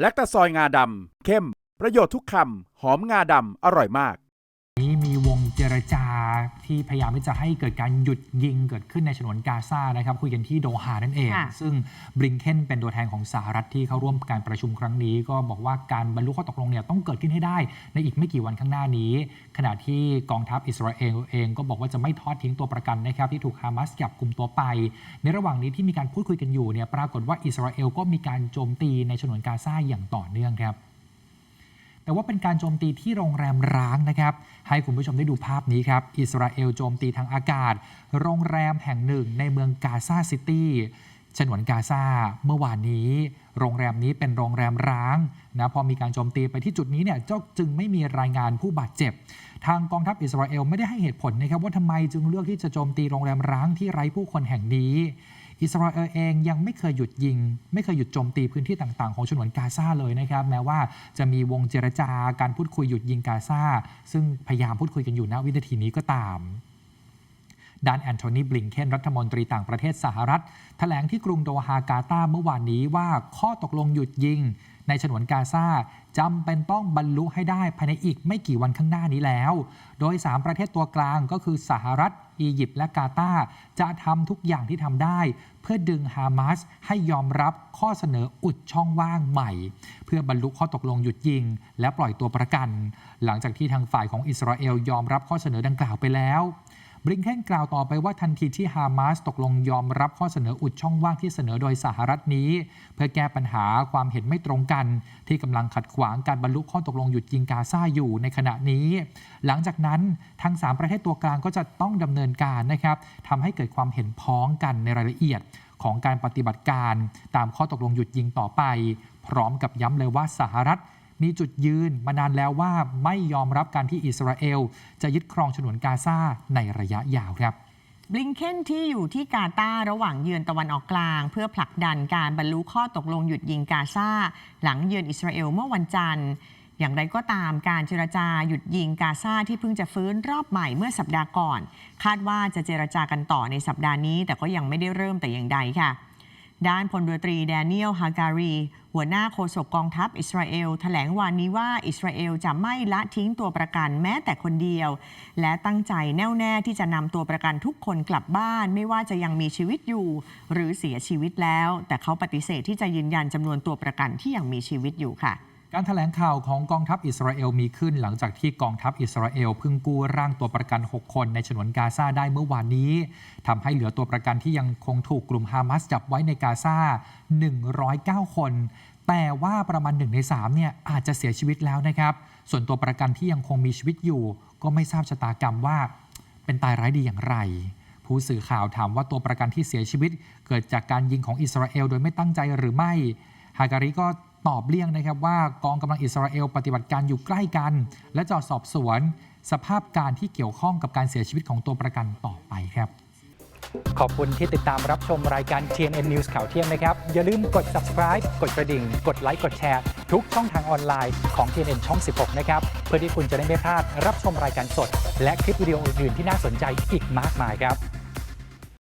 แลคตาซอยงาดำเข้ม ประโยชน์ทุกคำ หอมงาดำ อร่อยมาก นี้มี จรจาที่พยายามที่จะให้เกิดการหยุดยิงเกิดขึ้นในฉนวนกาซานะครับคุยกันที่โดฮานั่นเอง ค่ะ ซึ่งบริงเคนเป็นตัวแทนของสหรัฐที่เข้าร่วมการประชุมครั้งนี้ ก็บอกว่าการบรรลุข้อตกลงเนี่ยต้องเกิดขึ้นให้ได้ในอีกไม่กี่วันข้างหน้านี้ ขณะที่กองทัพอิสราเอลเองก็บอกว่าจะไม่ทอดทิ้งตัวประกันนะครับที่ถูกฮามาสจับกลุ่มตัวไป ในระหว่างนี้ที่มีการพูดคุยกันอยู่เนี่ยปรากฏว่าอิสราเอลก็มีการโจมตีในฉนวนกาซาอย่างต่อเนื่องครับ แต่ว่าเป็นการโจมตีที่โรงแรมร้างนะครับ ให้คุณผู้ชมได้ดูภาพนี้ครับ อิสราเอลโจมตีทางอากาศ โรงแรมแห่งหนึ่งในเมืองกาซาซิตี้ฉนวนกาซาเมื่อวานนี้ โรงแรมนี้เป็นโรงแรมร้างนะพอมีการโจมตีไปที่จุดนี้เนี่ยเจ้าจึงไม่มีรายงานผู้บาดเจ็บ ทางกองทัพอิสราเอลไม่ได้ให้เหตุผลนะครับว่าทำไมจึงเลือกที่จะโจมตีโรงแรมร้างที่ไร้ผู้คนแห่งนี้ อิสราเอลเองยังไม่เคยหยุดยิง ไม่เคยหยุดโจมตีพื้นที่ต่างๆ ของฉนวนกาซาเลยนะครับ แม้ว่าจะมีวงเจรจาการพูดคุยหยุดยิงกาซาซึ่งพยายามพูดคุยกันอยู่ณวินาทีนี้ก็ตามด้านแอนโทนีบลิงเคนรัฐมนตรีต่างประเทศสหรัฐแถลงที่กรุงโดฮากาตาเมื่อวานนี้ว่าข้อตกลงหยุดยิง ในฉนวนกาซาจำเป็นต้องบรรลุให้ได้ภายในอีกไม่กี่วันข้างหน้านี้แล้ว โดย 3 ประเทศตัวกลางก็คือสหรัฐ อียิปต์และกาตาร์จะทำทุกอย่างที่ทำได้ เพื่อดึงฮามาสให้ยอมรับข้อเสนออุดช่องว่างใหม่ เพื่อบรรลุข้อตกลงหยุดยิง และปล่อยตัวประกัน หลังจากที่ทางฝ่ายของอิสราเอลยอมรับข้อเสนอดังกล่าวไปแล้ว บริงเคนกล่าวต่อไปว่าทันทีที่ฮามาสตกลงยอมรับข้อเสนออุดช่องว่างที่เสนอโดยสหรัฐนี้ เพื่อแก้ปัญหาความเห็นไม่ตรงกัน ที่กำลังขัดขวางการบรรลุข้อตกลงหยุดยิงกาซาอยู่ในขณะนี้ หลังจากนั้นทั้ง3 ประเทศตัวกลางก็จะต้องดำเนินการนะครับทำให้เกิดความเห็นพ้องกันในรายละเอียดของการปฏิบัติการ ตามข้อตกลงหยุดยิงต่อไป พร้อมกับย้ำเลยว่าสหรัฐ มีจุดยืนมานานแล้วว่าไม่ยอมรับการที่อิสราเอล จะยึดครองฉนวนกาซาในระยะยาวครับบลิงเคนที่อยู่ที่กาตาร์ระหว่างเยือนตะวันออกกลาง เพื่อผลักดันการบรรลุข้อตกลงหยุดยิงกาซาหลังเยือนอิสราเอลเมื่อวันจันทร์ อย่างไรก็ตามการเจรจาหยุดยิงกาซาที่เพิ่งจะฟื้นรอบใหม่เมื่อสัปดาห์ก่อน คาดว่าจะเจรจากันต่อในสัปดาห์นี้ แต่ก็ยังไม่ได้เริ่มแต่อย่างใดค่ะ ด้านพลเรือตรีแดเนียลฮาการี หัวหน้าโฆษกกองทัพอิสราเอลแถลงวันนี้ว่าอิสราเอลจะไม่ละทิ้งตัวประกันแม้แต่คนเดียว และตั้งใจแน่วแน่ที่จะนำตัวประกันทุกคนกลับบ้าน ไม่ว่าจะยังมีชีวิตอยู่ หรือเสียชีวิตแล้ว แต่เขาปฏิเสธที่จะยืนยันจำนวนตัวประกันที่ยังมีชีวิตอยู่ค่ะ การถแถลงข่าวของกองทัพอิสราเอลมีขึ้น หลังจากที่กองทัพอิสราเอลเพิ่งกู้ร่างตัวประกัน 6 คนในฉนวนกาซาได้เมื่อวานนี้ทำให้เหลือตัวประกันที่ยังคงถูกกลุ่มฮามาสจับไว้ในกาซา109 คน แต่ว่าประมาณ1ใน3เนี่ยอาจจะเสียชีวิตแล้วนะครับ ส่วนตัวประกันที่ยังคงมีชีวิตอยู่ ก็ไม่ทราบชะตากรรมว่า เป็นตายร้ายดีอย่างไรผู้สื่อข่าวถามว่าตัวประกันที่เสียชีวิต เกิดจากการยิงของอิสราเอลโดยไม่ตั้งใจหรือไม่ ฮาการิก็ ตอบเลี่ยงนะครับว่ากองกำลังอิสราเอลปฏิบัติการอยู่ใกล้กัน และจะสอบสวน สภาพการที่เกี่ยวข้องกับการเสียชีวิตของตัวประกันต่อไปครับขอบคุณที่ติดตามรับชมรายการ TNN News ข่าวเที่ยงนะครับ อย่าลืมกด subscribe กดกระดิ่ง กดไลค์กดแชร์ทุกช่องทางออนไลน์ของ TNN ช่อง 16 นะครับ เพื่อที่คุณจะได้ไม่พลาดรับชมรายการสด และคลิปวิดีโออื่นๆที่น่าสนใจอีกมากมายครับ